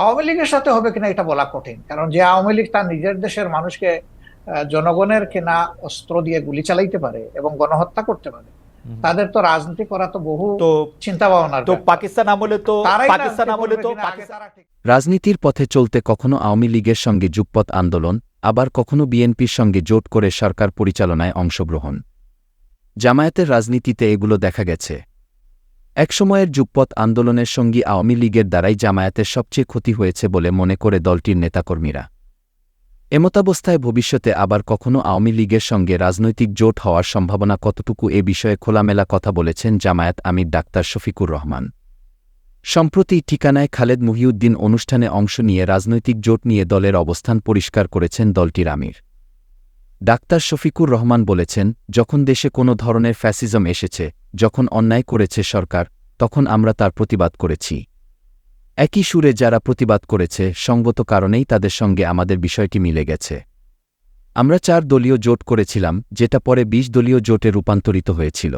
আওয়ামী লীগের সাথে হবে কিনা এটা বলা কঠিন। কারণ যে আওয়ামী লীগ তার নিজের দেশের মানুষকে জনগণের কেনা অস্ত্র দিয়ে গুলি চালাইতে পারে এবং গণহত্যা করতে পারে তাদের তো রাজনীতি করা তো বহু তো চিন্তা ভাবনার তো পাকিস্তান আমলে তো পাকিস্তান আমলে তো রাজনীতির পথে চলতে কখনো আওয়ামী লীগের সঙ্গে যুগপৎ আন্দোলন আবার কখনো বিএনপির সঙ্গে জোট করে সরকার পরিচালনায় অংশগ্রহণ। জামায়াতের রাজনীতিতে এগুলো দেখা গেছে। একসময়ের যুগপৎ আন্দোলনের সঙ্গী আওয়ামী লীগের দ্বারাই জামায়াতের সবচেয়ে ক্ষতি হয়েছে বলে মনে করে দলটির নেতাকর্মীরা। এমতাবস্থায় ভবিষ্যতে আবার কখনো আওয়ামী লীগের সঙ্গে রাজনৈতিক জোট হওয়ার সম্ভাবনা কতটুকু এ বিষয়ে খোলামেলা কথা বলেছেন জামায়াত আমির ডাক্তার শফিকুর রহমান। সম্প্রতি ঠিকানায় খালেদ মুহিউদ্দিন অনুষ্ঠানে অংশ নিয়ে রাজনৈতিক জোট নিয়ে দলের অবস্থান পরিষ্কার করেছেন দলটির আমির। ডাক্তার শফিকুর রহমান বলেছেন, যখন দেশে কোনো ধরনের ফ্যাসিজম এসেছে, যখন অন্যায় করেছে সরকার, তখন আমরা তার প্রতিবাদ করেছি। একই সুরে যারা প্রতিবাদ করেছে, সঙ্গত কারণেই তাদের সঙ্গে আমাদের বিষয়টি মিলে গেছে। আমরা চার দলীয় জোট করেছিলাম, যেটা পরে বিশ দলীয় জোটে রূপান্তরিত হয়েছিল।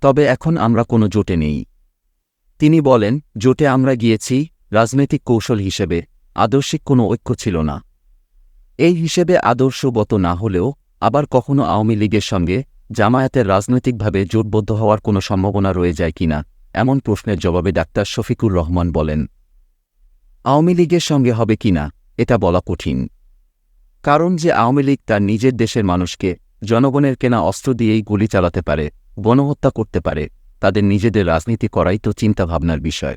তবে এখন আমরা কোনো জোটে নেই। তিনি বলেন, জোটে আমরা গিয়েছি, রাজনৈতিক কৌশল হিসেবে, আদর্শিক কোনো ঐক্য ছিল না। এই হিসেবে আদর্শগত না হলেও, আবার কখনো আওয়ামী লীগের সঙ্গে জামায়াতের রাজনৈতিকভাবে জোটবদ্ধ হওয়ার কোনো সম্ভাবনা রয়ে যায় কিনা এমন প্রশ্নের জবাবে ডাক্তার শফিকুর রহমান বলেন। আওয়ামী লীগের সঙ্গে হবে কিনা এটা বলা কঠিন। কারণ যে আওয়ামী লীগ তার নিজের দেশের মানুষকে, জনগণের কেনা অস্ত্র দিয়েই গুলি চালাতে পারে, গণহত্যা করতে পারে, তাদের নিজেদের রাজনীতি করাই তো চিন্তাভাবনার বিষয়।